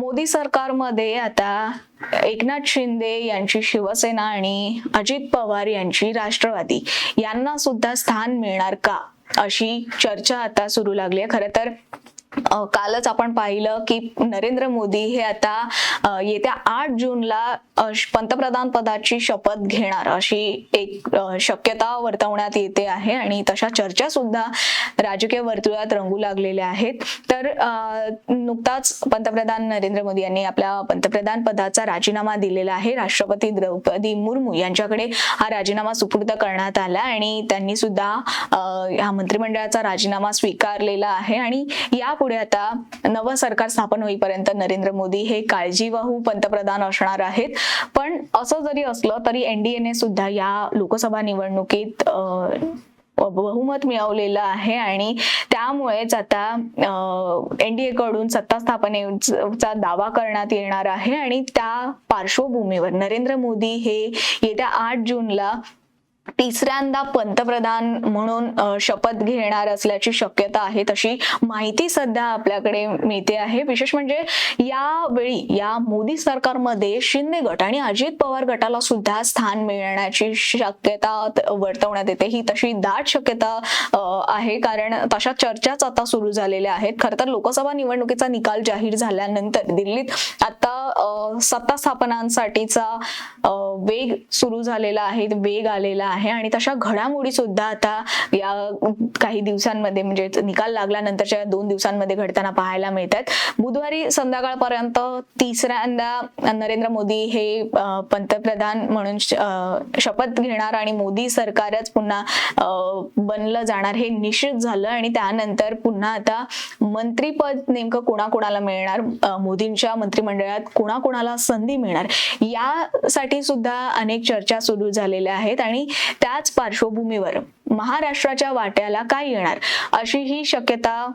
मोदी सरकारमध्ये आता एकनाथ शिंदे यांची शिवसेना आणि अजित पवार यांची राष्ट्रवादी यांना सुद्धा स्थान मिळणार का? अशी चर्चा आता सुरू लागली आहे. खरं तर कालच आपण पाहिलं की नरेंद्र मोदी हे आता येत्या आठ जूनला पंतप्रधान पदाची शपथ घेणार. अशी एक शक्यता वर्तवण्यात येते आहे आणि तशा चर्चा सुद्धा राजकीय वर्तुळात रंगू लागलेल्या आहेत. तर नुकताच पंतप्रधान नरेंद्र मोदी यांनी आपल्या पंतप्रधान पदाचा राजीनामा दिलेला आहे. राष्ट्रपती द्रौपदी मुर्मू यांच्याकडे हा राजीनामा सुपूर्द करण्यात आला आणि त्यांनी सुद्धा हा मंत्रिमंडळाचा राजीनामा स्वीकारलेला आहे. आणि या यापुढे आता नवं सरकार स्थापन होईपर्यंत नरेंद्र मोदी हे काळजीवाहू पंतप्रधान असणार आहेत. पण असं जरी असलं तरी एनडीएने सुद्धा या लोकसभा निवडणुकीत बहुमत मिळवलेलं आहे आणि त्यामुळेच आता एनडीए कडून सत्ता स्थापनेचा दावा करण्यात येणार आहे आणि त्या पार्श्वभूमीवर नरेंद्र मोदी हे येत्या आठ जूनला तिसऱ्यांदा पंतप्रधान म्हणून शपथ घेणार असल्याची शक्यता आहे तशी माहिती सध्या आपल्याकडे मिळते आहे. विशेष म्हणजे यावेळी या मोदी सरकारमध्ये शिंदे गट आणि अजित पवार गटाला सुद्धा स्थान मिळण्याची शक्यता वर्तवण्यात येते. ही तशी दाट शक्यता आहे कारण तशा चर्चाच आता सुरू झालेल्या आहेत. खर तर लोकसभा निवडणुकीचा निकाल जाहीर झाल्यानंतर दिल्लीत आता सत्ता स्थापनांसाठीचा वेग सुरू झालेला आहे वेग आलेला आहे. आहे आणि तशा घडामोडी सुद्धा आता या काही दिवसांमध्ये म्हणजे निकाल लागल्यानंतरच्या दोन दिवसांमध्ये घडताना पाहायला मिळतात. बुधवारी संध्याकाळपर्यंत तिसऱ्यांदा नरेंद्र मोदी हे पंतप्रधान म्हणून शपथ घेणार आणि मोदी सरकारच पुन्हा बनलं जाणार हे निश्चित झालं आणि त्यानंतर पुन्हा आता मंत्रीपद नेमकं कोणाकोणाला मिळणार? मोदींच्या मंत्रिमंडळात कोणाकोणाला संधी मिळणार? यासाठी सुद्धा अनेक चर्चा सुरू झालेल्या आहेत आणि त्याच पार्श्वभूमीवर महाराष्ट्राच्या वाट्याला काय येणार? अशी ही शक्यता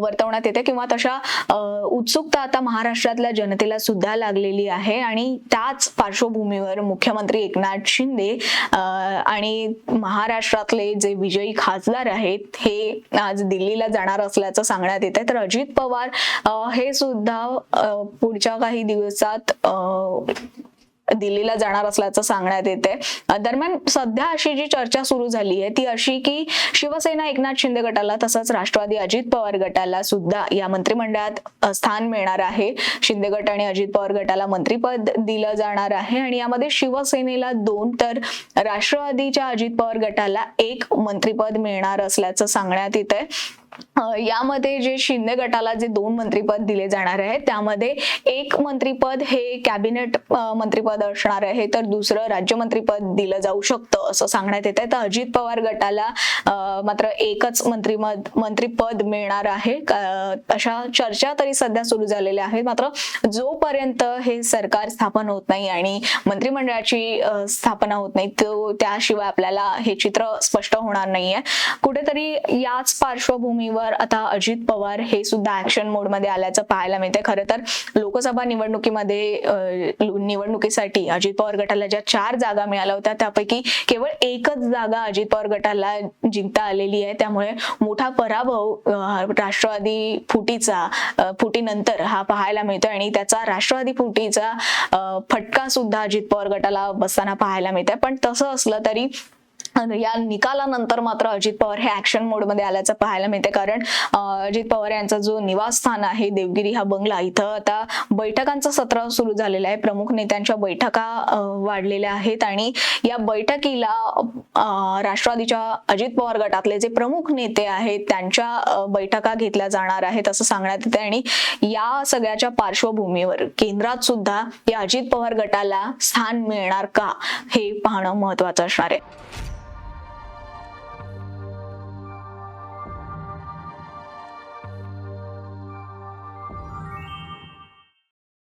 वर्तवण्यात येते किंवा तशा उत्सुकता आता महाराष्ट्रातल्या जनतेला सुद्धा लागलेली आहे. आणि त्याच पार्श्वभूमीवर मुख्यमंत्री एकनाथ शिंदे आणि महाराष्ट्रातले जे विजयी खासदार आहेत हे आज दिल्लीला जाणार असल्याचं सांगण्यात येत आहे तर अजित पवार हे सुद्धा पुढच्या काही दिवसात दिल्लीला जाणार असल्याचं सांगण्यात येते. दरम्यान सध्या अशी जी चर्चा सुरू झाली आहे ती अशी की शिवसेना एकनाथ शिंदे गटाला तसंच राष्ट्रवादी अजित पवार गटाला सुद्धा या मंत्रिमंडळात स्थान मिळणार आहे. शिंदे गट आणि अजित पवार गटाला मंत्रिपद दिलं जाणार आहे आणि यामध्ये शिवसेनेला दोन तर राष्ट्रवादीच्या अजित पवार गटाला एक मंत्रिपद मिळणार असल्याचं सांगण्यात येत आहे यामध्ये जे शिंदे गटाला जे दोन मंत्रिपद दिले जाणार आहे त्यामध्ये एक मंत्रिपद हे कॅबिनेट मंत्रीपद मंत्रिपद असणार आहे तर दुसरं राज्यमंत्रीपद दिलं जाऊ शकतं असं सांगण्यात येत आहे तर अजित पवार गटाला मात्र एकच मंत्री मंत्रिपद मिळणार आहे. अशा चर्चा तरी सध्या सुरू झालेल्या आहेत. मात्र जोपर्यंत हे सरकार स्थापन होत नाही आणि मंत्रिमंडळाची स्थापना होत नाही तो त्याशिवाय आपल्याला हे चित्र स्पष्ट होणार नाहीये. कुठेतरी याच पार्श्वभूमी पार्श्वभूमीवर आता अजित पवार हे सुद्धा ऍक्शन मोडमध्ये आल्याचं पाहायला मिळतंय. खरं तर लोकसभा निवडणुकीमध्ये निवडणुकीसाठी अजित पवार गटाला ज्या चार जागा मिळाल्या होत्या त्यापैकी केवळ एकच जागा अजित पवार गटाला जिंकता आलेली आहे. त्यामुळे मोठा पराभव राष्ट्रवादी फुटीचा फुटीनंतर हा पाहायला मिळतोय आणि त्याचा राष्ट्रवादी फुटीचा फटका सुद्धा अजित पवार गटाला बसताना पाहायला मिळतोय. पण तसं असलं तरी या निकालानंतर मात्र अजित पवार हे ऍक्शन मोडमध्ये आल्याचं पाहायला मिळते कारण अजित पवार यांचा जो निवासस्थान आहे देवगिरी हा बंगला इथं आता बैठकांचं सत्र सुरू झालेलं आहे. प्रमुख नेत्यांच्या बैठका वाढलेल्या आहेत. आणि या बैठकीला राष्ट्रवादीच्या अजित पवार गटातले जे प्रमुख नेते आहेत त्यांच्या बैठका घेतल्या जाणार आहेत असं सांगण्यात येते आणि या सगळ्याच्या पार्श्वभूमीवर केंद्रात सुद्धा या अजित पवार गटाला स्थान मिळणार का हे पाहणं महत्वाचं असणार आहे.